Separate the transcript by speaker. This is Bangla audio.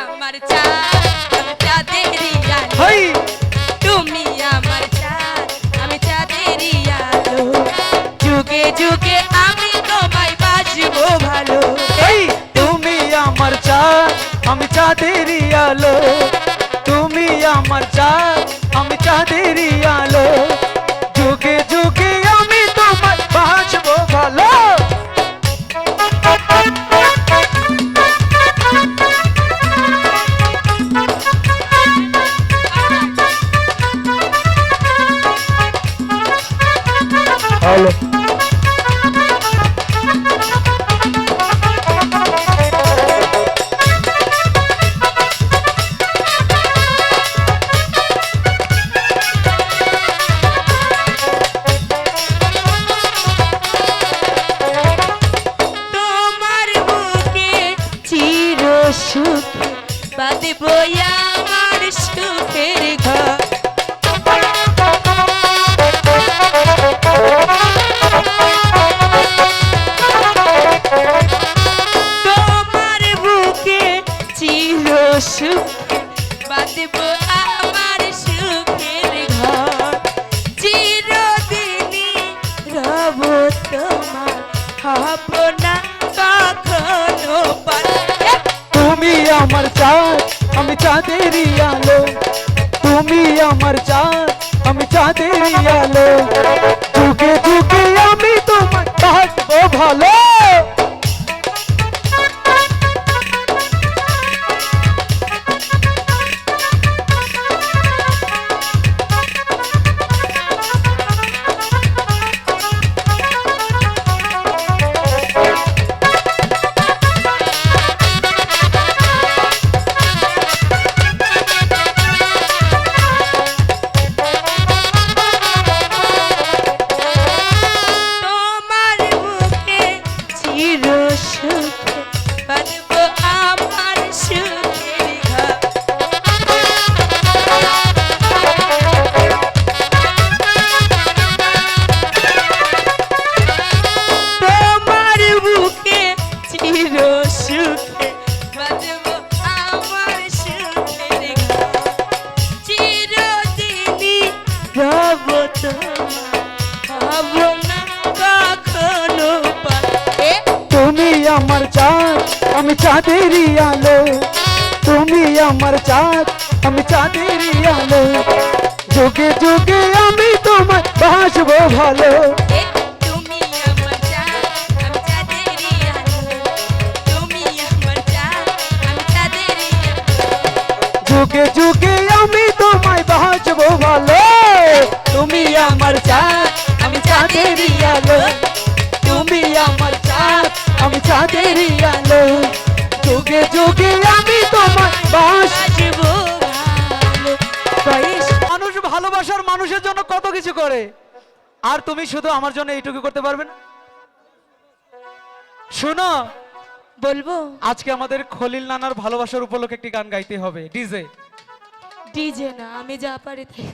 Speaker 1: আমার চাঁদ আমি চাঁদেরই আলো। তুমি আমার চাঁদ আমি চাঁদেরই আলো। যুগে যুগে আমি তোমায় বাজবো ভালো।
Speaker 2: তুমি আমার চাঁদ আমি চাঁদেরই আলো।
Speaker 1: চির সুখ বাঁধব আমার সুখের ঘর।
Speaker 2: তুমি আমার চাঁদ, আমি চাঁদেরই আলো। তুমি আমার চাঁদ, আমি চাঁদেরই আলো। যুগে যুগে আমি তোমার থাকব ভালো।
Speaker 1: সুখে বাঁধব আমার সুখের চিরদিনই না কখনো
Speaker 2: তুমি আমার চাঁদ আমি চাঁদেরই আলো। তুমি আমার চাঁদ আমি চাঁদেরই আলো। যুগে যুগে আমি তোমার বাসবো ভালো। যুগে যুগে আমি তোমায় বাঁচবো ভালো তুমি আমার চাঁদ, আমি চাঁদেরই আলো। তুমি আমার চাঁদ, আমি চাঁদেরই আলো। যুগে যুগে আমি তোমায়
Speaker 1: বয়স
Speaker 2: মানুষ ভালোবাসার মানুষের জন্য কত কিছু করে। আর তুমি শুধু আমার জন্য এইটুকু করতে পারবে না? শোনো
Speaker 1: বলব?
Speaker 2: আজকে আমাদের খলিল নানার ভালোবাসার উপলক্ষে একটি গান গাইতে হবে ডিজে।
Speaker 1: ডিজে না আমি যা পারি তাই